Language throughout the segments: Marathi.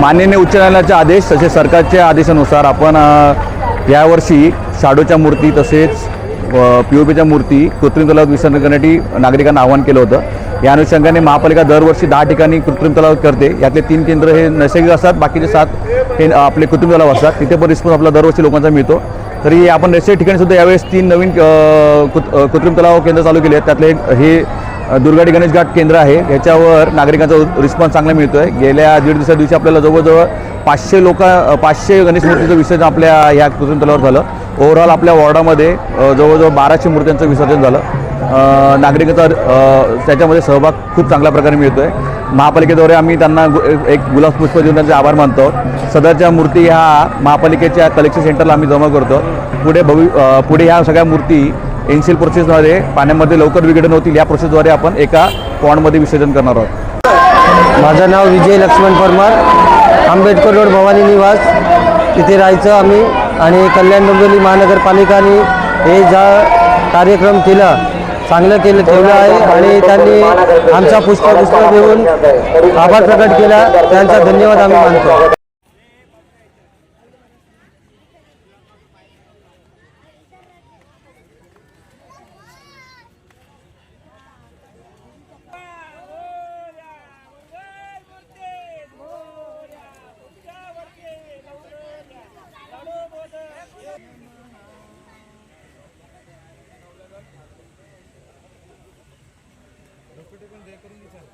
माननीय उच्च न्यायालयाचे आदेश तसेच सरकारच्या आदेशानुसार आपण यावर्षी शाडोच्या मूर्ती तसेच पी ओ पीच्या मूर्ती कृत्रिम तलावात विसर्जन करण्यासाठी नागरिकांना आवाहन केलं होतं. या अनुषंगाने महापालिका दरवर्षी दहा ठिकाणी कृत्रिम तलाव करते. यातले तीन केंद्र हे नैसर्गिक असतात बाकीचे सात हे आपले कृत्रिम तलाव असतात. तिथे पण रिस्पॉन्स आपला दरवर्षी लोकांचा मिळतो. तरी आपण नैसर्गिक ठिकाणी सुद्धा यावेळेस तीन नवीन कृत- कृत्रिम तलाव केंद्र चालू केले आहेत त्यातले एक हे दुर्गाडी गणेश घाट केंद्र आहे. याच्यावर नागरिकांचा रिस्पॉन्स चांगला मिळतो आहे गेल्या दीड दिवसा दिवशी आपल्याला जवळजवळ पाचशे लोक पाचशे गणेश मूर्तीचं विसर्जन आपल्या ह्या कृत्रिम तलावर झालं. ओव्हरऑल आपल्या वॉर्डामध्ये जवळजवळ बाराशे मूर्त्यांचं विसर्जन झालं. नागरिकांचा त्याच्यामध्ये सहभाग खूप चांगल्या प्रकारे मिळतो आहे महापालिकेद्वारे आम्ही त्यांना गु- एक गुलाब पुष्प देऊन त्यांचे आभार मानतो. सदरच्या मूर्ती ह्या महापालिकेच्या कलेक्शन सेंटरला आम्ही जमा करतो. पुढे भवि पुढे ह्या सगळ्या मूर्ती एन्सिल प्रोसेसद्वारे पाण्यामध्ये लवकर विघटन होतील या प्रोसेसद्वारे आपण एका पॉन्डमध्ये विसर्जन करणार आहोत. माझं नाव विजय लक्ष्मण परमार आंबेडकर रोड भवानी निवास. तिथे राहायचं आम्ही आणि कल्याण डोंबिवली महानगरपालिकाने हे जा कार्यक्रम केला चांगलं केलं ठेवलं आहे. आणि त्यांनी आमचा पुष्प पुस्तक देऊन आभार प्रकट केला. त्यांचा धन्यवाद आम्ही मानतो. हॉस्पिटल पण हे करून विचार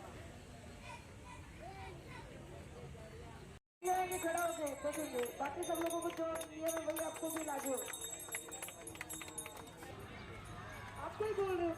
खड़ा हो गए देखेंगे बाकी सब लोगों को जो नियम है वही आपको भी लागू है आपको ही बोल रहे हो